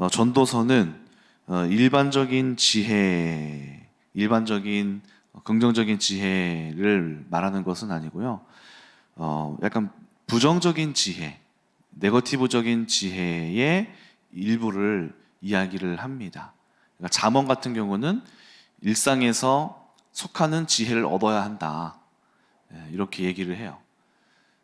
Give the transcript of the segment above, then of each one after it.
어, 전도서는 어, 일반적인 지혜, 일반적인 긍정적인 지혜를 말하는 것은 아니고요. 어, 약간 부정적인 지혜, 네거티브적인 지혜의 일부를 이야기를 합니다. 그러니까 잠언 같은 경우는 일상에서 속하는 지혜를 얻어야 한다. 예, 이렇게 얘기를 해요.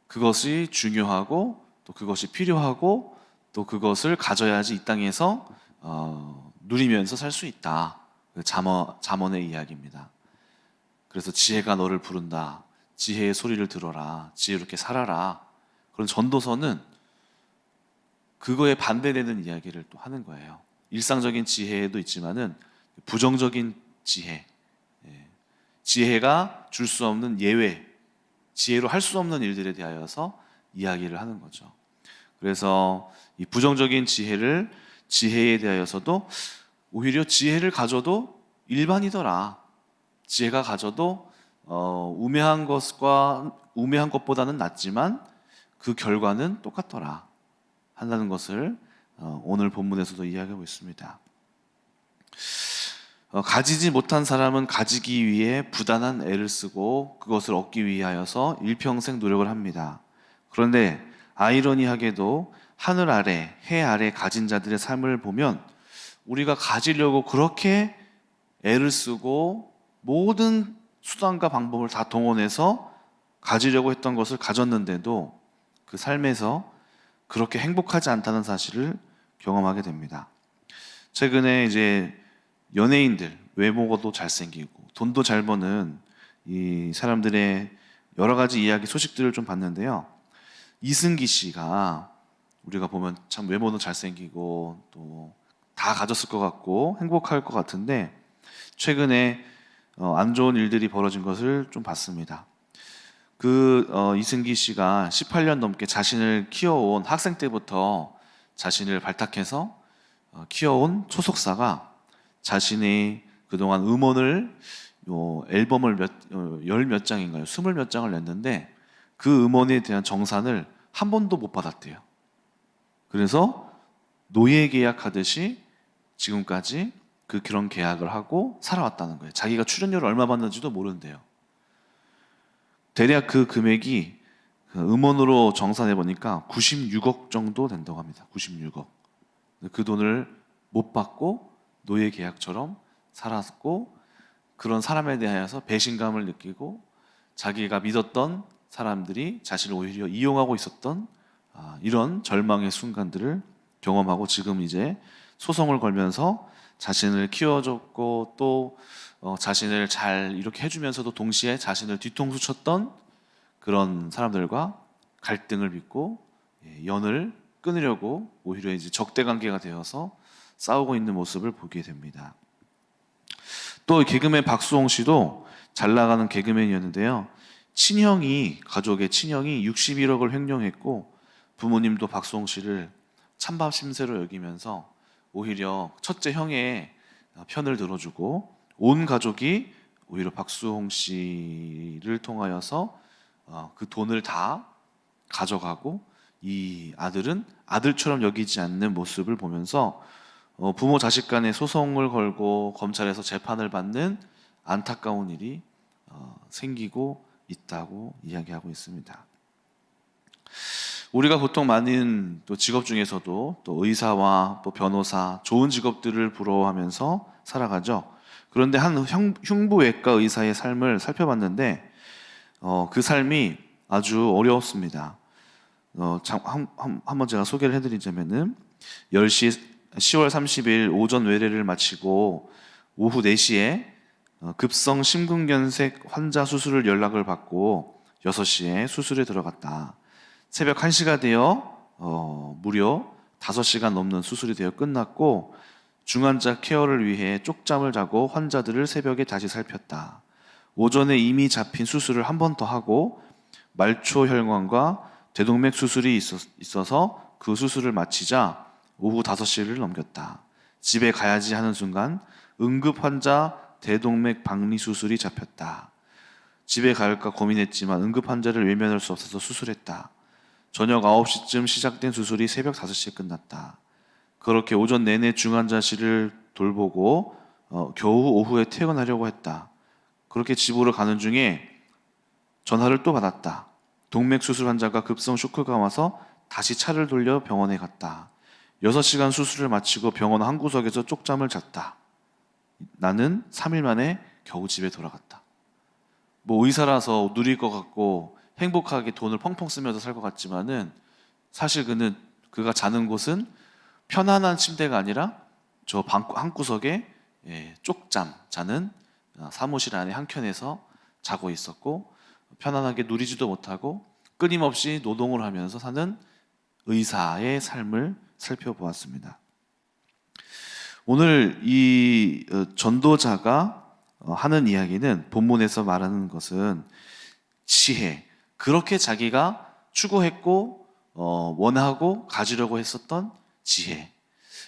그것이 중요하고 또 그것이 필요하고 또 그것을 가져야지 이 땅에서 어, 누리면서 살 수 있다. 그 잠언, 잠언의 이야기입니다. 그래서 지혜가 너를 부른다. 지혜의 소리를 들어라. 지혜롭게 살아라. 그런 전도서는 그거에 반대되는 이야기를 또 하는 거예요. 일상적인 지혜도 있지만은 부정적인 지혜, 예. 지혜가 줄 수 없는 예외, 지혜로 할 수 없는 일들에 대하여서 이야기를 하는 거죠. 그래서 이 부정적인 지혜를 지혜에 대하여서도 오히려 지혜를 가져도 일반이더라. 지혜가 가져도 어, 우매한 것과 우매한 것보다는 낫지만 그 결과는 똑같더라. 한다는 것을 어, 오늘 본문에서도 이야기하고 있습니다. 어, 가지지 못한 사람은 가지기 위해 부단한 애를 쓰고 그것을 얻기 위하여서 일평생 노력을 합니다. 그런데 아이러니하게도 하늘 아래, 해 아래 가진 자들의 삶을 보면 우리가 가지려고 그렇게 애를 쓰고 모든 수단과 방법을 다 동원해서 가지려고 했던 것을 가졌는데도 그 삶에서 그렇게 행복하지 않다는 사실을 경험하게 됩니다. 최근에 이제 연예인들 외모도 잘생기고 돈도 잘 버는 이 사람들의 여러 가지 이야기 소식들을 좀 봤는데요. 이승기 씨가 우리가 보면 참 외모도 잘생기고 또 다 가졌을 것 같고 행복할 것 같은데 최근에 어, 안 좋은 일들이 벌어진 것을 좀 봤습니다. 그 어, 이승기 씨가 18년 넘게 자신을 키워온 학생 때부터 자신을 발탁해서 어, 키워온 소속사가 자신이 그동안 음원을 요 앨범을 몇열 몇 장인가요? 스물 몇 장을 냈는데 그 음원에 대한 정산을 한 번도 못 받았대요. 그래서 노예 계약하듯이 지금까지 그 그런 계약을 하고 살아왔다는 거예요. 자기가 출연료를 얼마 받는지도 모른대요. 대략 그 금액이 그 음원으로 정산해 보니까 96억 정도 된다고 합니다. 96억. 그 돈을 못 받고 노예 계약처럼 살았고 그런 사람에 대하여서 배신감을 느끼고 자기가 믿었던 사람들이 자신을 오히려 이용하고 있었던 아, 이런 절망의 순간들을 경험하고 지금 이제 소송을 걸면서 자신을 키워줬고 또 어, 자신을 잘 이렇게 해주면서도 동시에 자신을 뒤통수 쳤던 그런 사람들과 갈등을 빚고 예, 연을 끊으려고 오히려 이제 적대 관계가 되어서 싸우고 있는 모습을 보게 됩니다. 또 개그맨 박수홍 씨도 잘 나가는 개그맨이었는데요. 친형이 가족의 친형이 61억을 횡령했고 부모님도 박수홍 씨를 찬밥 심세로 여기면서 오히려 첫째 형의 편을 들어주고 온 가족이 오히려 박수홍 씨를 통하여서 어, 그 돈을 다 가져가고 이 아들은 아들처럼 여기지 않는 모습을 보면서 어, 부모 자식 간의 소송을 걸고 검찰에서 재판을 받는 안타까운 일이 어, 생기고 있다고 이야기하고 있습니다. 우리가 보통 많은 또 직업 중에서도 또 의사와 또 변호사 좋은 직업들을 부러워하면서 살아가죠. 그런데 한 흉부외과 의사의 삶을 살펴봤는데 어, 그 삶이 아주 어려웠습니다. 어, 참, 한, 한, 한번 제가 소개를 해드리자면은 10시 10월 30일 오전 외래를 마치고 오후 4시에 어, 급성 심근경색 환자 수술을 연락을 받고 6시에 수술에 들어갔다. 새벽 1시가 되어 어, 무려 5시간 넘는 수술이 되어 끝났고 중환자 케어를 위해 쪽잠을 자고 환자들을 새벽에 다시 살폈다. 오전에 이미 잡힌 수술을 한 번 더 하고 말초 혈관과 대동맥 수술이 있어서 그 수술을 마치자 오후 5시를 넘겼다. 집에 가야지 하는 순간 응급 환자 대동맥 박리 수술이 잡혔다. 집에 갈까 고민했지만 응급 환자를 외면할 수 없어서 수술했다. 저녁 9시쯤 시작된 수술이 새벽 5시에 끝났다. 그렇게 오전 내내 중환자실을 돌보고 어, 겨우 오후에 퇴근하려고 했다. 그렇게 집으로 가는 중에 전화를 또 받았다. 동맥 수술 환자가 급성 쇼크가 와서 다시 차를 돌려 병원에 갔다. 6시간 수술을 마치고 병원 한 구석에서 쪽잠을 잤다. 나는 3일 만에 겨우 집에 돌아갔다. 뭐 의사라서 누릴 것 같고 행복하게 돈을 펑펑 쓰면서 살 것 같지만은 사실 그는 그가 자는 곳은 편안한 침대가 아니라 저 방 한 구석에 예, 쪽잠 자는 아, 사무실 안에 한 켠에서 자고 있었고 편안하게 누리지도 못하고 끊임없이 노동을 하면서 사는 의사의 삶을 살펴보았습니다. 오늘 이 어, 전도자가 어, 하는 이야기는 본문에서 말하는 것은 지혜. 그렇게 자기가 추구했고 어, 원하고 가지려고 했었던 지혜.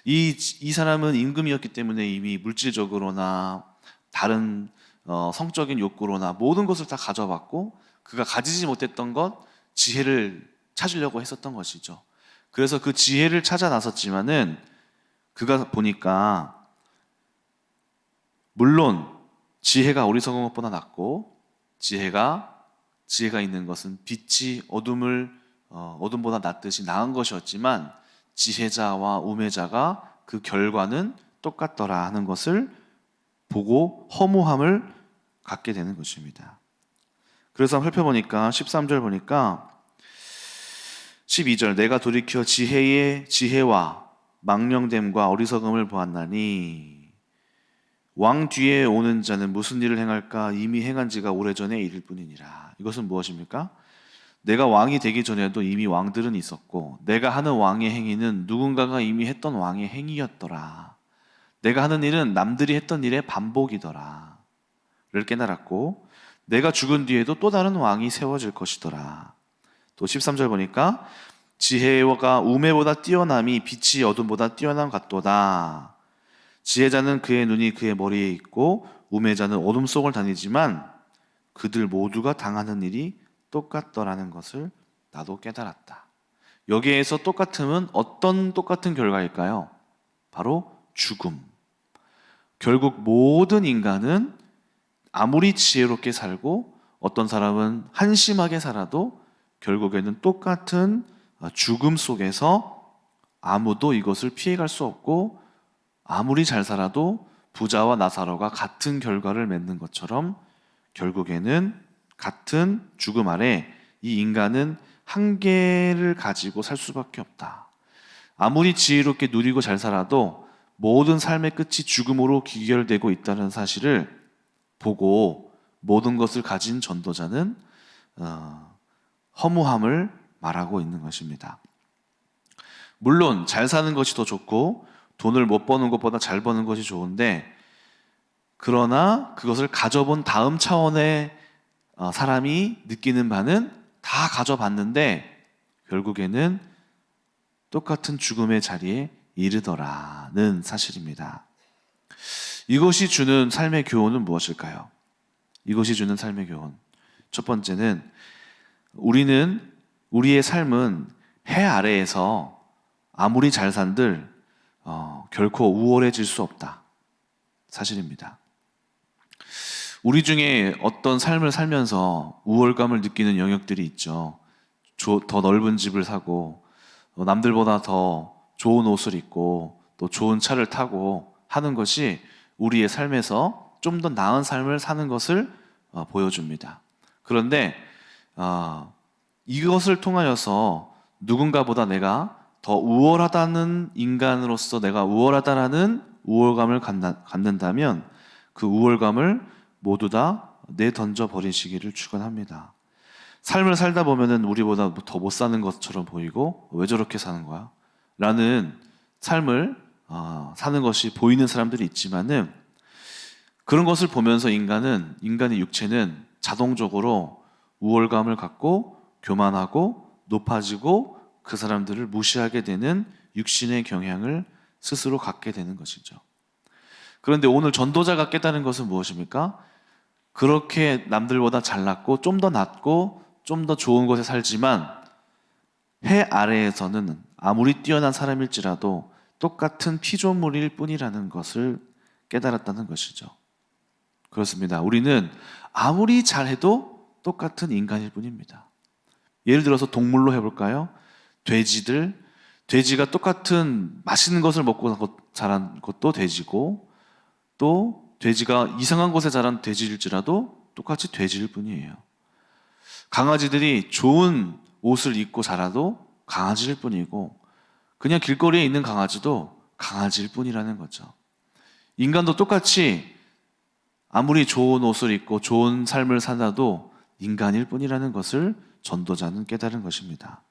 이, 이 사람은 임금이었기 때문에 이미 물질적으로나 다른 어, 성적인 욕구로나 모든 것을 다 가져봤고 그가 가지지 못했던 것 지혜를 찾으려고 했었던 것이죠. 그래서 그 지혜를 찾아 나섰지만은 그가 보니까 물론 지혜가 어리석은 것보다 낫고 지혜가 지혜가 있는 것은 빛이 어둠을 어, 어둠보다 낫듯이 나은 것이었지만 지혜자와 우매자가 그 결과는 똑같더라 하는 것을 보고 허무함을 갖게 되는 것입니다. 그래서 살펴보니까 13절 보니까 12절 내가 돌이켜 지혜의 지혜와 망령됨과 어리석음을 보았나니 왕 뒤에 오는 자는 무슨 일을 행할까 이미 행한 지가 오래전에 이를 뿐이니라. 이것은 무엇입니까? 내가 왕이 되기 전에도 이미 왕들은 있었고 내가 하는 왕의 행위는 누군가가 이미 했던 왕의 행위였더라. 내가 하는 일은 남들이 했던 일의 반복이더라. 를 깨달았고 내가 죽은 뒤에도 또 다른 왕이 세워질 것이더라. 또 13절 보니까 지혜가 우매보다 뛰어남이 빛이 어둠보다 뛰어난 같도다. 지혜자는 그의 눈이 그의 머리에 있고 우매자는 어둠 속을 다니지만 그들 모두가 당하는 일이 똑같더라는 것을 나도 깨달았다. 여기에서 똑같음은 어떤 똑같은 결과일까요? 바로 죽음. 결국 모든 인간은 아무리 지혜롭게 살고 어떤 사람은 한심하게 살아도 결국에는 똑같은 죽음 속에서 아무도 이것을 피해갈 수 없고 아무리 잘 살아도 부자와 나사로가 같은 결과를 맺는 것처럼 결국에는 같은 죽음 아래 이 인간은 한계를 가지고 살 수밖에 없다. 아무리 지혜롭게 누리고 잘 살아도 모든 삶의 끝이 죽음으로 기결되고 있다는 사실을 보고 모든 것을 가진 전도자는 어, 허무함을 말하고 있는 것입니다. 물론 잘 사는 것이 더 좋고 돈을 못 버는 것보다 잘 버는 것이 좋은데 그러나 그것을 가져본 다음 차원의 어, 사람이 느끼는 바는 다 가져봤는데 결국에는 똑같은 죽음의 자리에 이르더라는 사실입니다. 이것이 주는 삶의 교훈은 무엇일까요? 이것이 주는 삶의 교훈. 첫 번째는 우리는 우리의 삶은 해 아래에서 아무리 잘 산들 어, 결코 우월해질 수 없다. 사실입니다. 우리 중에 어떤 삶을 살면서 우월감을 느끼는 영역들이 있죠. 조, 더 넓은 집을 사고 어, 남들보다 더 좋은 옷을 입고 또 좋은 차를 타고 하는 것이 우리의 삶에서 좀 더 나은 삶을 사는 것을 어, 보여줍니다. 그런데 어, 이것을 통하여서 누군가보다 내가 더 우월하다는 인간으로서 내가 우월하다라는 우월감을 갖는다면 그 우월감을 모두 다 내던져 버리시기를 축원합니다. 삶을 살다 보면은 우리보다 더 못 사는 것처럼 보이고 왜 저렇게 사는 거야? 라는 삶을 어, 사는 것이 보이는 사람들이 있지만은 그런 것을 보면서 인간은 인간의 육체는 자동적으로 우월감을 갖고 교만하고 높아지고 그 사람들을 무시하게 되는 육신의 경향을 스스로 갖게 되는 것이죠. 그런데 오늘 전도자가 깨달은 것은 무엇입니까? 그렇게 남들보다 잘났고 좀 더 낫고 좀 더 좋은 곳에 살지만 해 아래에서는 아무리 뛰어난 사람일지라도 똑같은 피조물일 뿐이라는 것을 깨달았다는 것이죠. 그렇습니다. 우리는 아무리 잘해도 똑같은 인간일 뿐입니다. 예를 들어서 동물로 해볼까요? 돼지들, 돼지가 똑같은 맛있는 것을 먹고 자란 것도 돼지고, 또 돼지가 이상한 곳에 자란 돼지일지라도 똑같이 돼지일 뿐이에요. 강아지들이 좋은 옷을 입고 자라도 강아지일 뿐이고, 그냥 길거리에 있는 강아지도 강아지일 뿐이라는 거죠. 인간도 똑같이 아무리 좋은 옷을 입고 좋은 삶을 살아도 인간일 뿐이라는 것을 전도자는 깨달은 것입니다.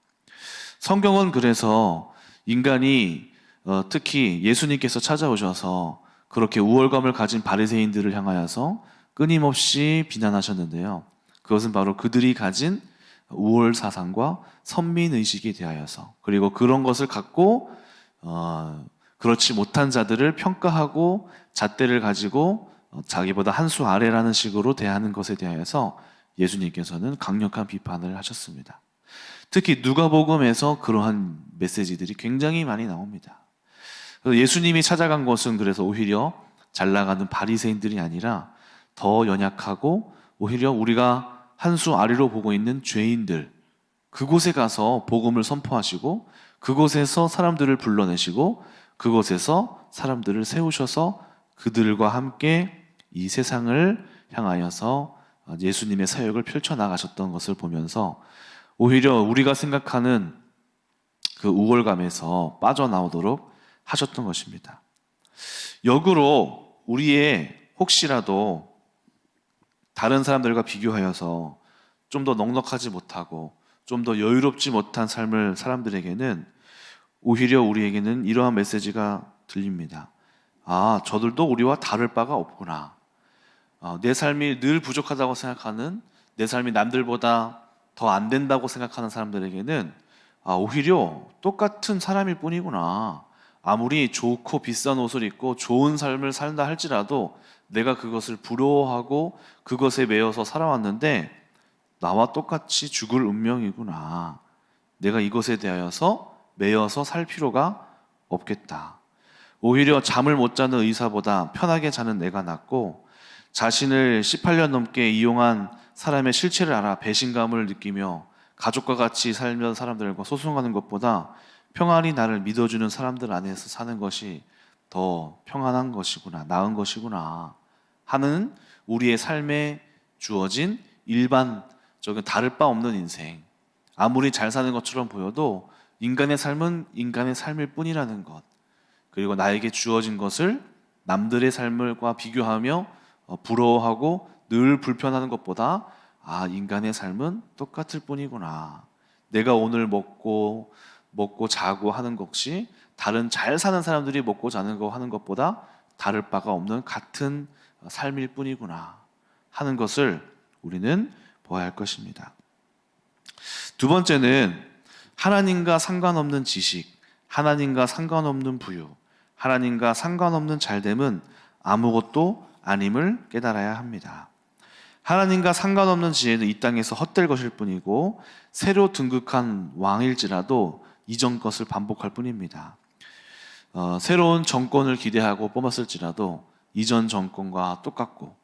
성경은 그래서 인간이 어, 특히 예수님께서 찾아오셔서 그렇게 우월감을 가진 바리새인들을 향하여서 끊임없이 비난하셨는데요. 그것은 바로 그들이 가진 우월 사상과 선민 의식에 대하여서 그리고 그런 것을 갖고 어, 그렇지 못한 자들을 평가하고 잣대를 가지고 어, 자기보다 한 수 아래라는 식으로 대하는 것에 대하여서 예수님께서는 강력한 비판을 하셨습니다. 특히 누가복음에서 그러한 메시지들이 굉장히 많이 나옵니다. 예수님이 찾아간 곳은 그래서 오히려 잘 나가는 바리새인들이 아니라 더 연약하고 오히려 우리가 한 수 아래로 보고 있는 죄인들 그곳에 가서 복음을 선포하시고 그곳에서 사람들을 불러내시고 그곳에서 사람들을 세우셔서 그들과 함께 이 세상을 향하여서 예수님의 사역을 펼쳐 나가셨던 것을 보면서 오히려 우리가 생각하는 그 우월감에서 빠져나오도록 하셨던 것입니다. 역으로 우리의 혹시라도 다른 사람들과 비교하여서 좀 더 넉넉하지 못하고 좀 더 여유롭지 못한 삶을 사람들에게는 오히려 우리에게는 이러한 메시지가 들립니다. 아, 저들도 우리와 다를 바가 없구나. 어, 내 삶이 늘 부족하다고 생각하는 내 삶이 남들보다 더 안 된다고 생각하는 사람들에게는 아, 오히려 똑같은 사람일 뿐이구나. 아무리 좋고 비싼 옷을 입고 좋은 삶을 산다 할지라도 내가 그것을 부러워하고 그것에 매여서 살아왔는데 나와 똑같이 죽을 운명이구나. 내가 이것에 대하여서 매여서 살 필요가 없겠다. 오히려 잠을 못 자는 의사보다 편하게 자는 내가 낫고 자신을 18년 넘게 이용한 사람의 실체를 알아 배신감을 느끼며 가족과 같이 살면 사람들과 소송하는 것보다 평안히 나를 믿어주는 사람들 안에서 사는 것이 더 평안한 것이구나, 나은 것이구나 하는 우리의 삶에 주어진 일반적인 다를 바 없는 인생. 아무리 잘 사는 것처럼 보여도 인간의 삶은 인간의 삶일 뿐이라는 것. 그리고 나에게 주어진 것을 남들의 삶과 비교하며 어, 부러워하고 늘 불편하는 것보다 아, 인간의 삶은 똑같을 뿐이구나. 내가 오늘 먹고 먹고 자고 하는 것이 다른 잘 사는 사람들이 먹고 자는 거 하는 것보다 다를 바가 없는 같은 삶일 뿐이구나 하는 것을 우리는 보아야 할 것입니다. 두 번째는 하나님과 상관없는 지식, 하나님과 상관없는 부유, 하나님과 상관없는 잘됨은 아무것도 아님을 깨달아야 합니다. 하나님과 상관없는 지혜는 이 땅에서 헛될 것일 뿐이고 새로 등극한 왕일지라도 이전 것을 반복할 뿐입니다. 어, 새로운 정권을 기대하고 뽑았을지라도 이전 정권과 똑같고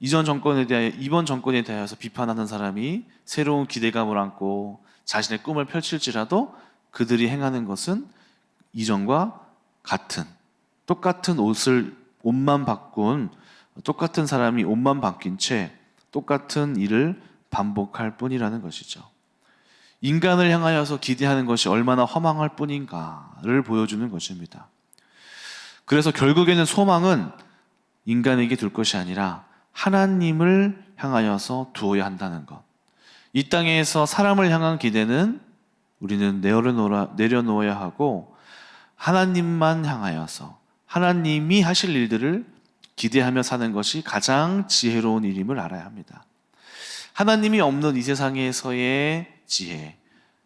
이전 정권에 대해 이번 정권에 대해서 비판하는 사람이 새로운 기대감을 안고 자신의 꿈을 펼칠지라도 그들이 행하는 것은 이전과 같은 똑같은 옷을 옷만 바꾼 똑같은 사람이 옷만 바뀐 채 똑같은 일을 반복할 뿐이라는 것이죠. 인간을 향하여서 기대하는 것이 얼마나 허망할 뿐인가를 보여주는 것입니다. 그래서 결국에는 소망은 인간에게 둘 것이 아니라 하나님을 향하여서 두어야 한다는 것. 이 땅에서 사람을 향한 기대는 우리는 내려놓아, 내려놓아야 하고 하나님만 향하여서 하나님이 하실 일들을 기대하며 사는 것이 가장 지혜로운 일임을 알아야 합니다. 하나님이 없는 이 세상에서의 지혜,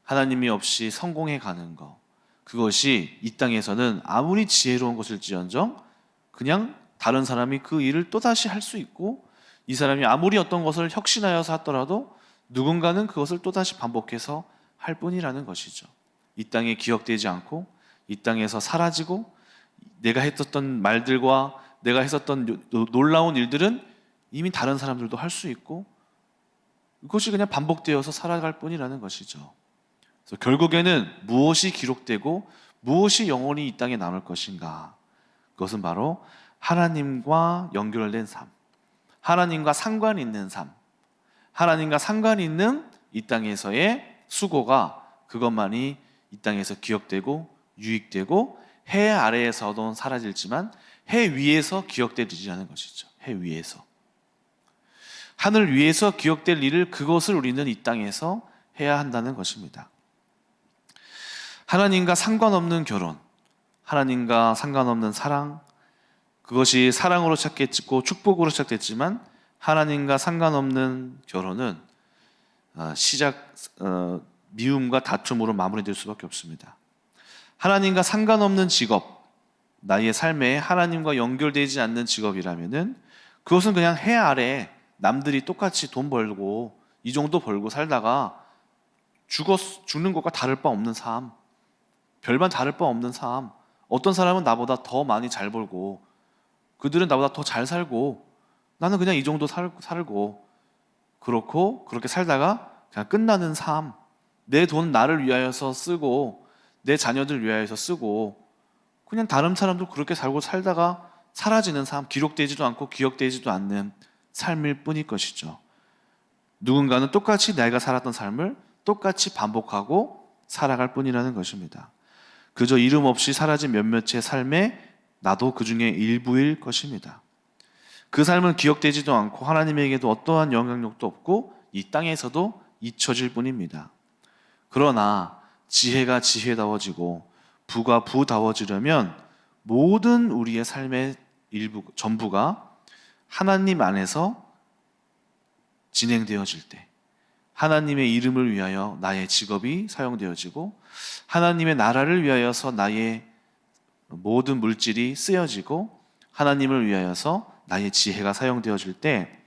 하나님이 없이 성공해 가는 것, 그것이 이 땅에서는 아무리 지혜로운 것일지언정 그냥 다른 사람이 그 일을 또다시 할 수 있고 이 사람이 아무리 어떤 것을 혁신하여서 하더라도 누군가는 그것을 또다시 반복해서 할 뿐이라는 것이죠. 이 땅에 기억되지 않고 이 땅에서 사라지고 내가 했었던 말들과 내가 했었던 놀라운 일들은 이미 다른 사람들도 할 수 있고 그것이 그냥 반복되어서 살아갈 뿐이라는 것이죠. 그래서 결국에는 무엇이 기록되고 무엇이 영원히 이 땅에 남을 것인가? 그것은 바로 하나님과 연결된 삶, 하나님과 상관 있는 삶, 하나님과 상관 있는 이 땅에서의 수고가 그것만이 이 땅에서 기억되고 유익되고 해 아래에서도 사라질지만 해 위에서 기억되리라는 것이죠. 해 위에서. 하늘 위에서 기억될 일을 그것을 우리는 이 땅에서 해야 한다는 것입니다. 하나님과 상관없는 결혼, 하나님과 상관없는 사랑, 그것이 사랑으로 시작했고 축복으로 시작됐지만 하나님과 상관없는 결혼은 어, 시작 어, 미움과 다툼으로 마무리될 수밖에 없습니다. 하나님과 상관없는 직업, 나의 삶에 하나님과 연결되지 않는 직업이라면은 그것은 그냥 해 아래 남들이 똑같이 돈 벌고 이 정도 벌고 살다가 죽었 죽는 것과 다를 바 없는 삶, 별반 다를 바 없는 삶. 어떤 사람은 나보다 더 많이 잘 벌고 그들은 나보다 더 잘 살고 나는 그냥 이 정도 살, 살고 그렇고 그렇게 살다가 그냥 끝나는 삶. 내 돈 나를 위하여서 쓰고 내 자녀들 위하여서 쓰고 그냥 다른 사람도 그렇게 살고 살다가 사라지는 삶, 기록되지도 않고 기억되지도 않는 삶일 뿐일 것이죠. 누군가는 똑같이 내가 살았던 삶을 똑같이 반복하고 살아갈 뿐이라는 것입니다. 그저 이름 없이 사라진 몇몇의 삶에 나도 그 중에 일부일 것입니다. 그 삶은 기억되지도 않고 하나님에게도 어떠한 영향력도 없고 이 땅에서도 잊혀질 뿐입니다. 그러나 지혜가 지혜다워지고 부가 부다워지려면 모든 우리의 삶의 일부 전부가 하나님 안에서 진행되어질 때 하나님의 이름을 위하여 나의 직업이 사용되어지고 하나님의 나라를 위하여서 나의 모든 물질이 쓰여지고 하나님을 위하여서 나의 지혜가 사용되어질 때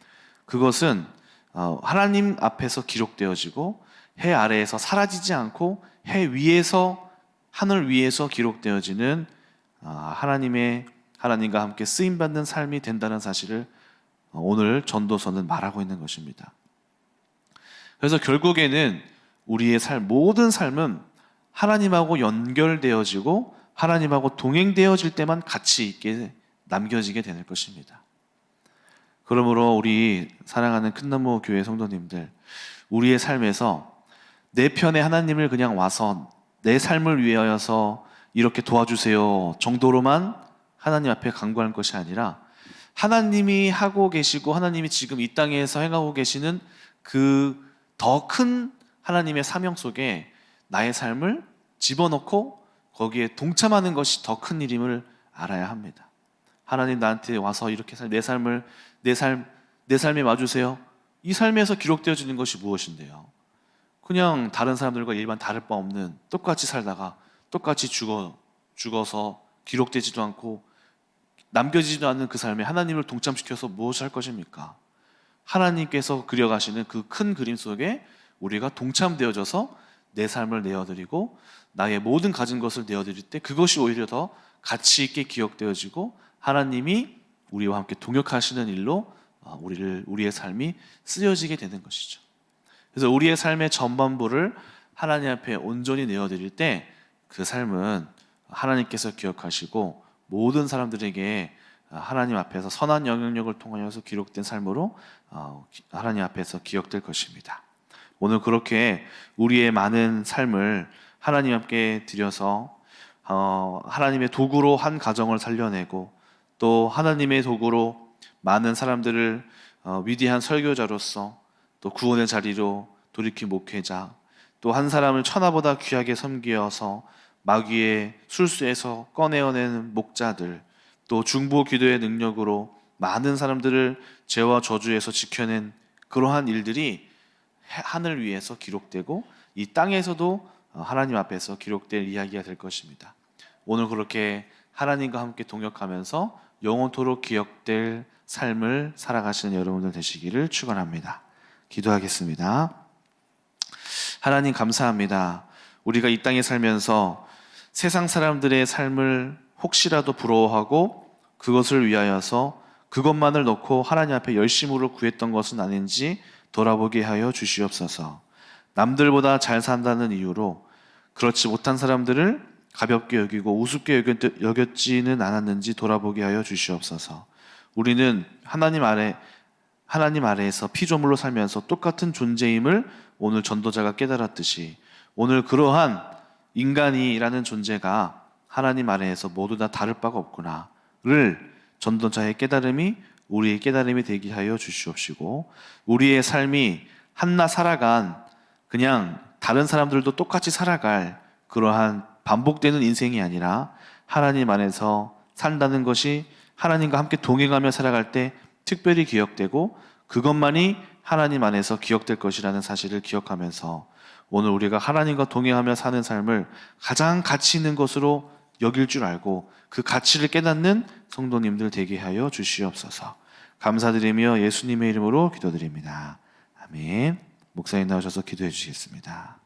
그것은 어, 하나님 앞에서 기록되어지고 해 아래에서 사라지지 않고 해 위에서 하늘 위에서 기록되어지는 아, 하나님의 하나님과 함께 쓰임 받는 삶이 된다는 사실을 어, 오늘 전도서는 말하고 있는 것입니다. 그래서 결국에는 우리의 삶 모든 삶은 하나님하고 연결되어지고 하나님하고 동행되어질 때만 가치 있게 남겨지게 되는 것입니다. 그러므로 우리 사랑하는 큰나무 교회 성도님들, 우리의 삶에서 내 편에 하나님을 그냥 와서 내 삶을 위하여서 이렇게 도와주세요 정도로만 하나님 앞에 간구하는 것이 아니라 하나님이 하고 계시고 하나님이 지금 이 땅에서 행하고 계시는 그 더 큰 하나님의 사명 속에 나의 삶을 집어넣고 거기에 동참하는 것이 더 큰 일임을 알아야 합니다. 하나님 나한테 와서 이렇게 살- 내 삶을 내 삶 내 삶에 와주세요. 이 삶에서 기록되어지는 것이 무엇인데요? 그냥 다른 사람들과 일반 다를 바 없는 똑같이 살다가 똑같이 죽어 죽어서 기록되지도 않고 남겨지지도 않는 그 삶에 하나님을 동참시켜서 무엇을 할 것입니까? 하나님께서 그려가시는 그 큰 그림 속에 우리가 동참되어져서 내 삶을 내어드리고 나의 모든 가진 것을 내어드릴 때 그것이 오히려 더 가치 있게 기억되어지고 하나님이 우리와 함께 동역하시는 일로 어, 우리를 우리의 삶이 쓰여지게 되는 것이죠. 그래서 우리의 삶의 전반부를 하나님 앞에 온전히 내어드릴 때 그 삶은 하나님께서 기억하시고 모든 사람들에게 하나님 앞에서 선한 영향력을 통하여서 기록된 삶으로 어, 기- 하나님 앞에서 기억될 것입니다. 오늘 그렇게 우리의 많은 삶을 하나님 앞에 드려서 어, 하나님의 도구로 한 가정을 살려내고 또 하나님의 도구로 많은 사람들을 어, 위대한 설교자로서 또 구원의 자리로 돌이킨 목회자 또 한 사람을 천하보다 귀하게 섬기어서 마귀의 술수에서 꺼내어내는 목자들 또 중보 기도의 능력으로 많은 사람들을 죄와 저주에서 지켜낸 그러한 일들이 해- 하늘 위에서 기록되고 이 땅에서도 어, 하나님 앞에서 기록될 이야기가 될 것입니다. 오늘 그렇게 하나님과 함께 동역하면서 영원토록 기억될 삶을 살아가시는 여러분들 되시기를 축원합니다. 기도하겠습니다. 하나님 감사합니다. 우리가 이 땅에 살면서 세상 사람들의 삶을 혹시라도 부러워하고 그것을 위하여서 그것만을 놓고 하나님 앞에 열심으로 구했던 것은 아닌지 돌아보게 하여 주시옵소서. 남들보다 잘 산다는 이유로 그렇지 못한 사람들을 가볍게 여기고 우습게 여겼- 여겼지는 않았는지 돌아보게 하여 주시옵소서. 우리는 하나님 아래 하나님 아래에서 피조물로 살면서 똑같은 존재임을 오늘 전도자가 깨달았듯이 오늘 그러한 인간이라는 존재가 하나님 아래에서 모두 다 다를 바가 없구나를 전도자의 깨달음이 우리의 깨달음이 되게 하여 주시옵시고 우리의 삶이 한나 살아간 그냥 다른 사람들도 똑같이 살아갈 그러한 반복되는 인생이 아니라 하나님 안에서 산다는 것이 하나님과 함께 동행하며 살아갈 때 특별히 기억되고 그것만이 하나님 안에서 기억될 것이라는 사실을 기억하면서 오늘 우리가 하나님과 동행하며 사는 삶을 가장 가치 있는 것으로 여길 줄 알고 그 가치를 깨닫는 성도님들 되게 하여 주시옵소서. 감사드리며 예수님의 이름으로 기도드립니다. 아멘. 목사님 나오셔서 기도해 주시겠습니다.